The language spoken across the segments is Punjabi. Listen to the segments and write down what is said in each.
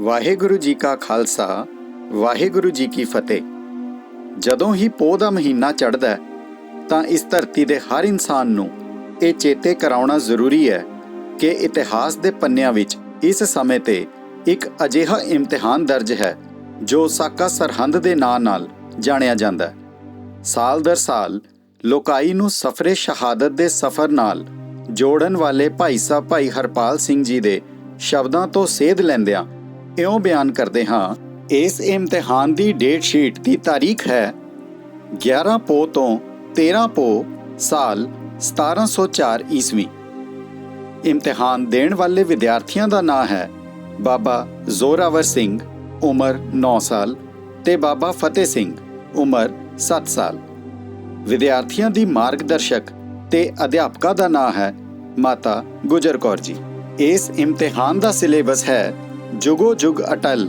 ਵਾਹਿਗੁਰੂ ਜੀ ਕਾ ਖਾਲਸਾ, ਵਾਹਿਗੁਰੂ ਜੀ ਕੀ ਫਤਿਹ। ਜਦੋਂ ਹੀ ਪੋਹ ਦਾ ਮਹੀਨਾ ਚੜ੍ਹਦਾ ਤਾਂ ਇਸ ਧਰਤੀ ਦੇ ਹਰ ਇਨਸਾਨ ਨੂੰ ਇਹ ਚੇਤੇ ਕਰਾਉਣਾ ਜ਼ਰੂਰੀ ਹੈ ਕਿ ਇਤਿਹਾਸ ਦੇ ਪੰਨਿਆਂ ਵਿੱਚ ਇਸ ਸਮੇਂ ਤੇ ਇੱਕ ਅਜਿਹਾ ਇਮਤਿਹਾਨ ਦਰਜ ਹੈ, ਜੋ ਸਾਕਾ ਸਰਹੰਦ ਦੇ ਨਾਂ ਨਾਲ ਜਾਣਿਆ ਜਾਂਦਾ ਹੈ। ਸਾਲ ਦਰ ਸਾਲ ਲੋਕਾਈ ਨੂੰ ਸਫਰੇ ਸ਼ਹਾਦਤ ਦੇ ਸਫ਼ਰ ਨਾਲ ਜੋੜਨ ਵਾਲੇ ਭਾਈ ਸਾਹਿਬ ਭਾਈ ਹਰਪਾਲ ਸਿੰਘ ਜੀ ਦੇ ਸ਼ਬਦਾਂ ਤੋਂ ਸੇਧ ਲੈਂਦਿਆਂ ਇਉਂ ਬਿਆਨ ਕਰਦੇ ਹਾਂ, ਇਸ ਇਮਤਿਹਾਨ ਦੀ ਡੇਟ ਸ਼ੀਟ ਦੀ ਤਾਰੀਖ ਹੈ 11 ਪੋ ਤੋਂ 13 ਪੋ ਸਾਲ 1704 ਈਸਵੀ। ਇਮਤਿਹਾਨ ਦੇਣ ਵਾਲੇ ਵਿਦਿਆਰਥੀਆਂ ਦਾ ਨਾਂ ਹੈ ਬਾਬਾ ਜ਼ੋਰਾਵਰ ਸਿੰਘ, ਉਮਰ 9 ਸਾਲ ਤੇ ਬਾਬਾ ਫਤਿਹ ਸਿੰਘ, ਉਮਰ 7 ਸਾਲ। ਵਿਦਿਆਰਥੀਆਂ ਦੀ ਮਾਰਗਦਰਸ਼ਕ ਤੇ ਅਧਿਆਪਕਾ ਦਾ ਨਾਂ ਹੈ ਮਾਤਾ ਗੁਜਰ ਕੌਰ ਜੀ। ਇਸ ਇਮਤਿਹਾਨ ਦਾ ਸਿਲੇਬਸ ਹੈ ਜੁਗੋ ਜੁਗ ਅਟਲ,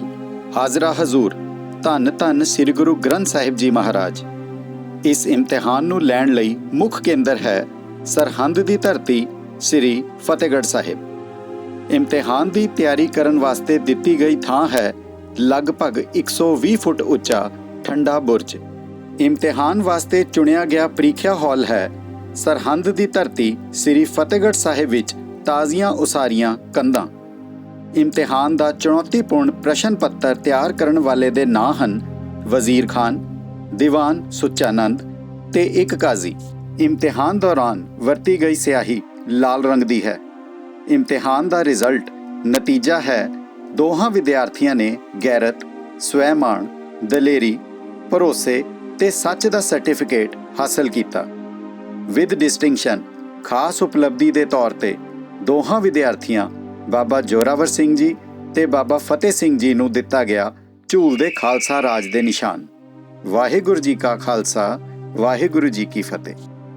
ਹਾਜ਼ਰਾ ਹਜ਼ੂਰ, ਧੰਨ ਧੰਨ ਸ੍ਰੀ ਗੁਰੂ ਗ੍ਰੰਥ ਸਾਹਿਬ ਜੀ ਮਹਾਰਾਜ। ਇਸ ਇਮਤਿਹਾਨ ਨੂੰ ਲੈਣ ਲਈ ਮੁੱਖ ਕੇਂਦਰ ਹੈ ਸਰਹੰਦ ਦੀ ਧਰਤੀ, ਸ੍ਰੀ ਫਤਿਹਗੜ੍ਹ ਸਾਹਿਬ। ਇਮਤਿਹਾਨ ਦੀ ਤਿਆਰੀ ਕਰਨ ਵਾਸਤੇ ਦਿੱਤੀ ਗਈ ਥਾਂ ਹੈ ਲਗਭਗ 120 ਫੁੱਟ ਉੱਚਾ ਠੰਡਾ ਬੁਰਜ। ਇਮਤਿਹਾਨ ਵਾਸਤੇ ਚੁਣਿਆ ਗਿਆ ਪ੍ਰੀਖਿਆ ਹਾਲ ਹੈ ਸਰਹੰਦ ਦੀ ਧਰਤੀ ਸ੍ਰੀ ਫਤਿਹਗੜ੍ਹ ਸਾਹਿਬ ਵਿੱਚ ਤਾਜ਼ੀਆਂ ਉਸਾਰੀਆਂ ਕੰਧਾਂ। ਇਮਤਿਹਾਨ ਦਾ ਚੁਣੌਤੀਪੂਰਨ ਪ੍ਰਸ਼ਨ ਪੱਤਰ ਤਿਆਰ ਕਰਨ ਵਾਲੇ ਦੇ ਨਾਂ ਹਨ ਵਜ਼ੀਰ ਖਾਨ, ਦੀਵਾਨ ਸੁੱਚਾਨੰਦ ਤੇ ਇੱਕ ਕਾਜ਼ੀ। ਇਮਤਿਹਾਨ ਦੌਰਾਨ ਵਰਤੀ ਗਈ ਸਿਆਹੀ ਲਾਲ ਰੰਗ ਦੀ ਹੈ। ਇਮਤਿਹਾਨ ਦਾ ਰਿਜ਼ਲਟ ਨਤੀਜਾ ਹੈ, ਦੋਹਾਂ ਵਿਦਿਆਰਥੀਆਂ ਨੇ ਗੈਰਤ, ਸਵੈਮਾਣ, ਦਲੇਰੀ, ਭਰੋਸੇ ਤੇ ਸੱਚ ਦਾ ਸਰਟੀਫਿਕੇਟ ਹਾਸਲ ਕੀਤਾ। ਵਿਦ ਡਿਸਟਿੰਕਸ਼ਨ ਖਾਸ ਉਪਲਬਧੀ ਦੇ ਤੌਰ ਤੇ ਦੋਹਾਂ ਵਿਦਿਆਰਥੀਆਂ ਬਾਬਾ ਜੋਰਾਵਰ ਸਿੰਘ ਜੀ ਤੇ ਬਾਬਾ ਫਤਿਹ ਸਿੰਘ ਜੀ ਨੂੰ ਦਿੱਤਾ ਗਿਆ ਝੂਲ ਦੇ ਖਾਲਸਾ ਰਾਜ ਦੇ ਨਿਸ਼ਾਨ। ਵਾਹਿਗੁਰੂ ਜੀ ਕਾ ਖਾਲਸਾ, ਵਾਹਿਗੁਰੂ ਜੀ ਕੀ ਫਤਿਹ।